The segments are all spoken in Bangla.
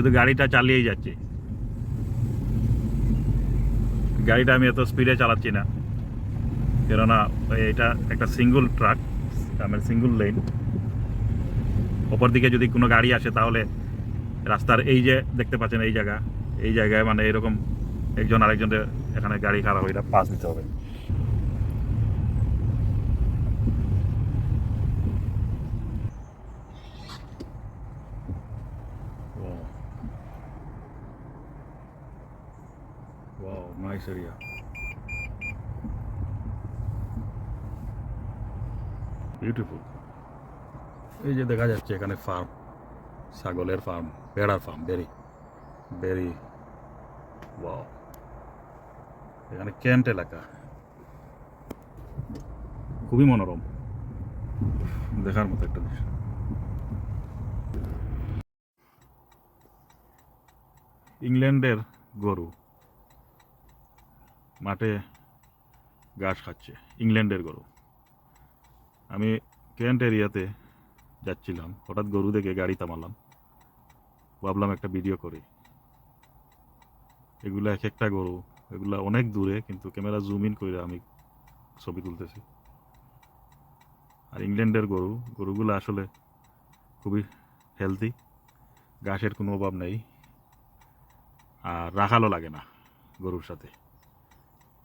শুধু গাড়িটা চালিয়েই যাচ্ছে। গাড়িটা আমি এত স্পিডে চালাচ্ছি না। কেননা, এটা একটা সিঙ্গল ট্রাক আমার সিঙ্গল লেন অপর দিকে যদি কোনো গাড়ি আসে, তাহলে রাস্তার এই যে দেখতে পাচ্ছেন এই জায়গা, এই জায়গায় মানে এরকম একজন আরেকজনের এখানে গাড়ি খারাপ এটা পাস দিতে হবে। Nice area. বিউটিফুল এই যে দেখা যাচ্ছে এখানে ফার্ম ছাগলের ফার্ম ভেড়ার ফার্ম বেরি বেরি ওয়াও এখানে ক্যান্ট এলাকা। খুবই মনোরম। দেখার মতো একটা দৃশ্য। ইংল্যান্ডের গরু। মাঠে ঘাস খাচ্ছে, ইংল্যান্ডের গরু। আমি কেন্ট এরিয়াতে যাচ্ছিলাম, হঠাৎ গরু দেখে গাড়ি থামালাম। ভাবলাম একটা ভিডিও করি। এগুলো এক একটা গরু, এগুলো অনেক দূরে, কিন্তু ক্যামেরা জুম ইন করে আমি ছবি তুলতেছি। আর ইংল্যান্ডের গরু, গরুগুলো আসলে খুবই হেলদি ঘাসের কোনো অভাব নেই। আর রাখালও লাগে না গরুর সাথে।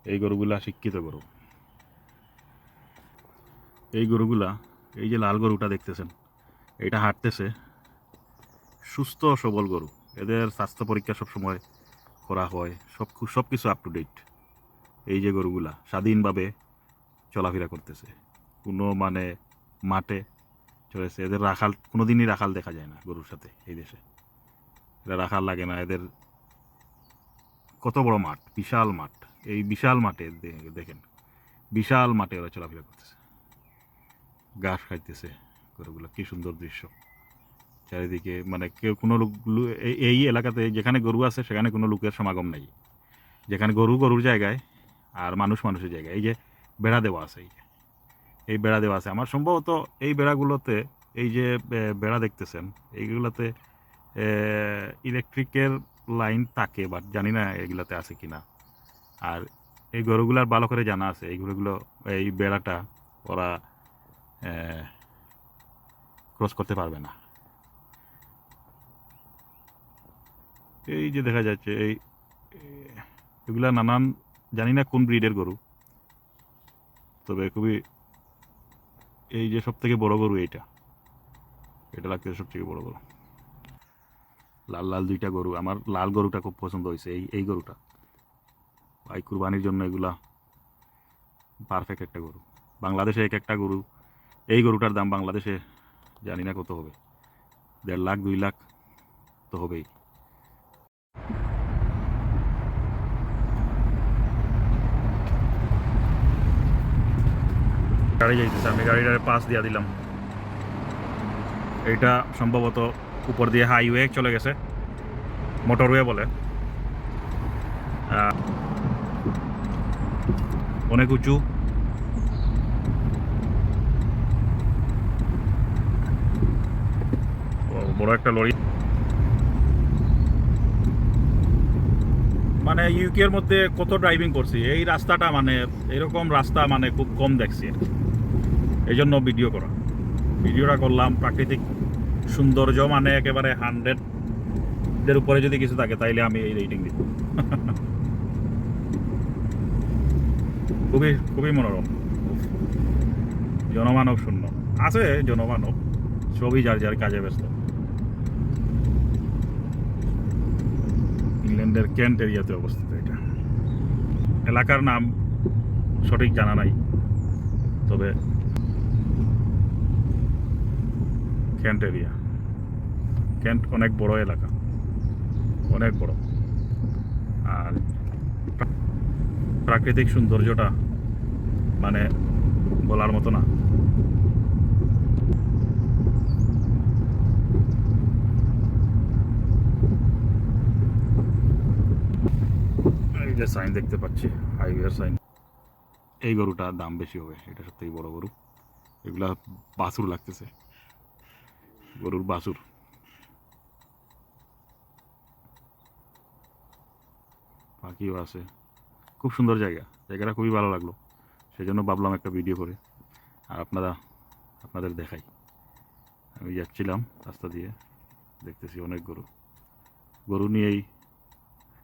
এই গরুগুলা শিক্ষিত গরু। এই গরুগুলা, এই যে লাল গরুটা দেখতেছেন এটা হাঁটতেছে। সুস্থ, সবল গরু। এদের স্বাস্থ্য পরীক্ষা সব সময় করা হয়। সব সব কিছু আপ টু ডেট এই যে গরুগুলা, স্বাধীনভাবে চলাফেরা করতেছে। কোনো মানে মাঠে চলেছে। এদের রাখাল, কোনোদিনই রাখাল দেখা যায় না গরুর সাথে এই দেশে। এরা রাখাল লাগে না। এদের কত বড় মাঠ, বিশাল মাঠ। এই বিশাল মাঠে দেখেন। বিশাল মাঠে ওরা চলাফেরা করতেছে। ঘাস খাইতেছে গরুগুলো, কি সুন্দর দৃশ্য। চারিদিকে মানে কেউ কোনো লোক এই- এলাকাতে যেখানে গরু আছে সেখানে কোনো লোকের সমাগম নেই। যেখানে গরু গরুর জায়গায় আর মানুষ মানুষের জায়গায়। এই যে বেড়া দেওয়া আছে, এই যে। এই বেড়া দেওয়া আছে। আমার সম্ভবত এই বেড়াগুলোতে এই যে বেড়া দেখতেছেন, এইগুলোতে ইলেকট্রিকের লাইন থাকে বাট জানি না এগুলাতে আছে কিনা। আর এই গরুগুলার ভালো করে জানা আছে, এই গরুগুলো, এই বেড়াটা ওরা ক্রস করতে পারবে না। এই যে দেখা যাচ্ছে, এই, এগুলা নানান, জানি না কোন ব্রিডের গরু, তবে খুবই এই যে সব থেকে বড় গরু এইটা। এটা লাগছে সব থেকে বড় গরু। লাল লাল দুইটা গরু, আমার লাল গরুটা খুব পছন্দ হয়েছে, এই এই গরুটা। ভাই কুরবানির জন্য এগুলা পারফেক্ট একটা গরু। বাংলাদেশে এক একটা গরু, এই গরুটার দাম বাংলাদেশে জানি না কত হবে। দেড় লাখ, দুই লাখ তো হবেই। গাড়ি যাইতেছে, আমি গাড়িটার পাস দিয়া দিলাম। এইটা সম্ভবত উপর দিয়ে হাইওয়ে চলে গেছে মোটরওয়ে বলে। অনেক উঁচু বড় একটা লরি মানে ইউকে এর মধ্যে কত ড্রাইভিং করছি? এই রাস্তাটা মানে এরকম রাস্তা মানে খুব কম দেখছি। এই জন্য ভিডিও করা ভিডিওটা করলাম প্রাকৃতিক সৌন্দর্য মানে একেবারে হান্ড্রেড এর উপরে যদি কিছু থাকে তাইলে আমি এই রেটিং দিব। খুবই খুবই মনোরম। জনমানব শূন্য। আছে জনমানব, সবই যার যার কাজে ব্যস্ত। ইংল্যান্ডের ক্যান্ট এরিয়াতে অবস্থিত এটা। এলাকার নাম সঠিক জানা নাই, তবে ক্যান্ট এরিয়া। ক্যান্ট অনেক বড় এলাকা, অনেক বড়। আর প্রাকৃতিক সৌন্দর্যটা মানে বলার মতো না। যে সাইন দেখতে পাচ্ছি হাইওয়ের সাইন এই গরুটার দাম বেশি হবে, এটা সত্যিই বড় গরু। এগুলা বাছুর লাগতেছে। গরুর বাছুর। পাখিও আছে। খুব সুন্দর জায়গা। জায়গাটা খুবই ভালো লাগল। সেই জন্য ভাবলাম একটা ভিডিও করে। আর আপনারা, আপনাদের দেখাই। আমি যাচ্ছিলাম রাস্তা দিয়ে, দেখতেছি অনেক গরু। গরু নিয়েই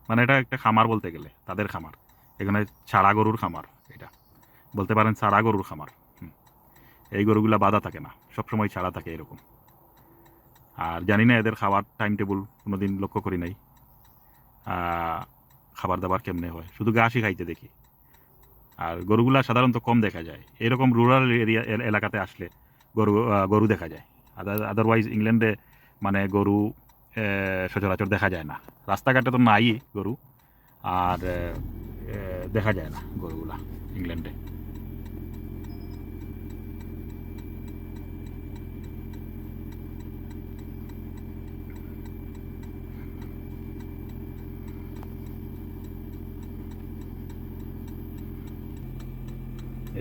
মানে এটা একটা খামার বলতে গেলে, তাদের খামার। এখানে ছাড়া গরুর খামার এটা। বলতে পারেন ছাড়া গরুর খামার। এই গরুগুলা বাধা থাকে না, সবসময় ছাড়া থাকে এরকম। আর জানি না এদের খাবার টাইম টেবিল কোনোদিন লক্ষ্য করি নাই। খাবার দাবার কেমনে হয়? শুধু ঘাসই খাইতে দেখি। আর গরুগুলা সাধারণত কম দেখা যায়। এরকম রুরাল এরিয়া এলাকাতে আসলে গরু গরু দেখা যায়। আদারওয়াইজ ইংল্যান্ডে মানে গরু সচরাচর দেখা যায় না। রাস্তাঘাটে তো নাই গরু, আর দেখা যায় না গরুগুলা ইংল্যান্ডে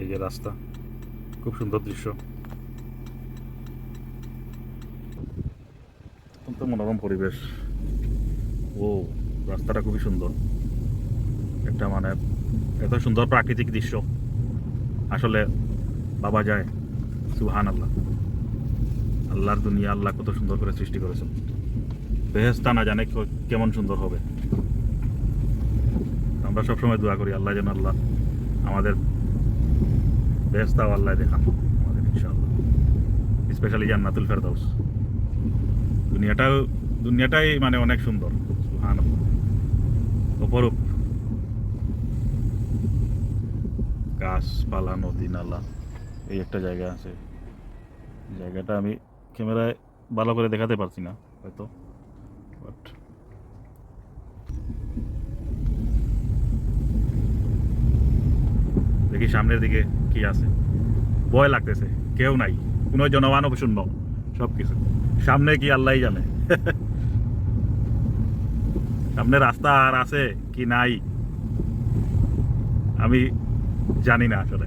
এই যে রাস্তা। খুব সুন্দর দৃশ্য। অত্যন্ত মনোরম পরিবেশ। ও, রাস্তাটা খুবই সুন্দর। একটা মানে এত সুন্দর প্রাকৃতিক দৃশ্য। আসলে বাবা যায়। সুহান আল্লাহ আল্লাহর দুনিয়া আল্লাহ কত সুন্দর করে সৃষ্টি করেছেন। বেহেস্তা না জানে কেমন সুন্দর হবে। আমরা সবসময় দোয়া করি, আল্লাহ যেন আল্লাহ আমাদের বেহেস্তাও আল্লাহ দেখান আমাদের ইনশাআল্লাহ। স্পেশালি জান্নাতুল ফেরদাউস। দুনিয়াটাও দুনিয়াটাই মানে অনেক সুন্দর। সুবহানাল্লাহ। অপরূপ। গাছপালা, নদী, নালা। এই একটা জায়গা আছে। জায়গাটা আমি ক্যামেরায় ভালো করে দেখাতে পারছি না, হয়তো। বাট দেখি সামনের দিকে কি আছে। ভয় লাগতেছে, কেউ নাই, কোনো জনমানব শূন্য সব কিছু সামনে কি আল্লাহ জানে। সামনে রাস্তা আর আছে কি নাই, আমি জানি না আসলে।